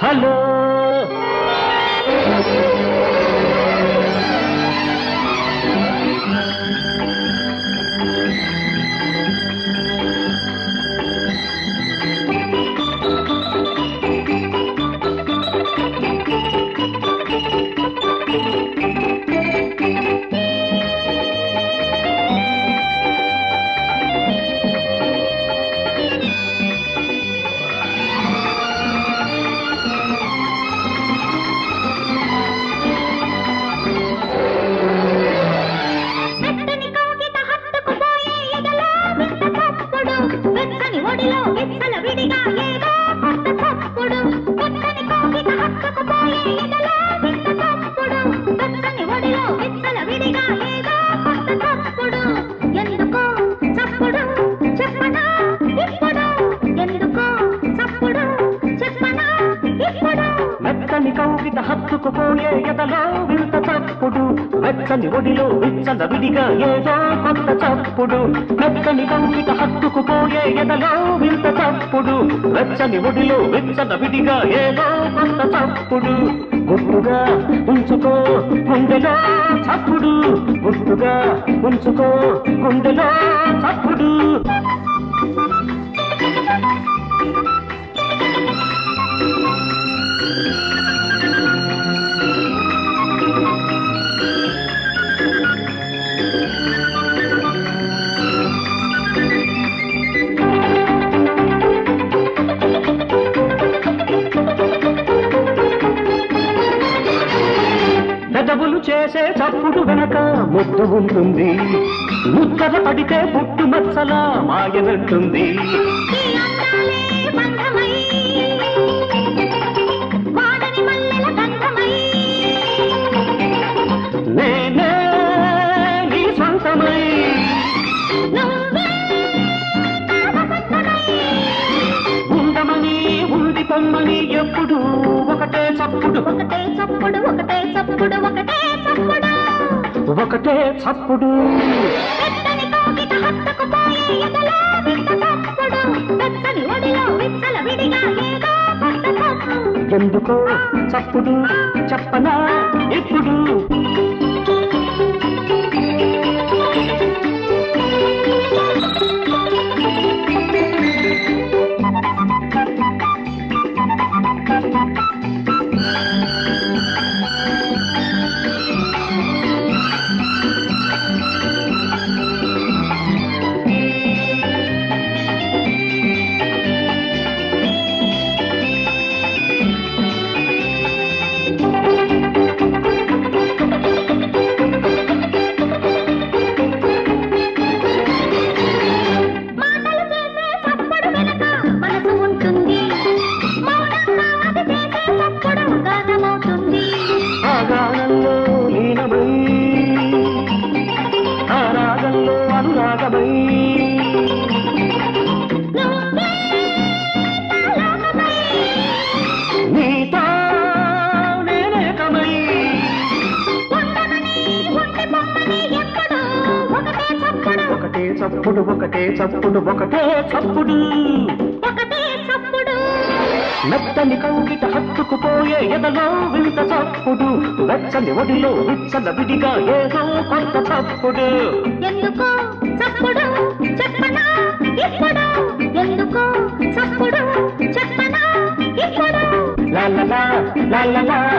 Hello. మెత్తని కౌగిట హత్తుకుపోయే ఎదలో వింత చప్పుడు వెచ్చని ఒడిలో విచ్చల విడిగా ఏదో కొత్త చప్పుడు మెత్తని కౌగిట హత్తుకుపోయే ఎదలో వింత చప్పుడు వెచ్చని ఒడిలో విచ్చల విడిగా ఏదో కొత్త చప్పుడు గుట్టుగా ఉంచుకో గుండెలో చప్పుడు. గుట్టుగా ఉంచుకో గుండెలో చప్పుడు. పెదవులు చేసే చప్పుడు వెనక ముద్దు ఉంటుంది. ముద్దర పడితే పుట్టు మచ్చలా నేనే నీ సొంతమై. ఉండమని పొమ్మని ఎప్పుడు ఒకటే చప్పుడు ఒకటే చప్పుడు. కొత్త చప్పుడు. ఎందుకో చప్పుడు చెప్పనా ఇప్పుడు? చప్పుడు ఒకటే చప్పుడు ఒకటే చప్పుడు. ఒకటే చప్పుడు. మెత్తని కౌగిట హత్తుకుపోయే ఎదలో వింత చప్పుడు. వెచ్చని ఒడిలో విచ్చల విడిగా ఏదో కొంత చప్పుడు. ఎందుకో చప్పుడు? చెప్పనా? ఇప్పుడు? ఎందుకో చప్పుడు? చెప్పనా? ఇప్పుడు? లా లా.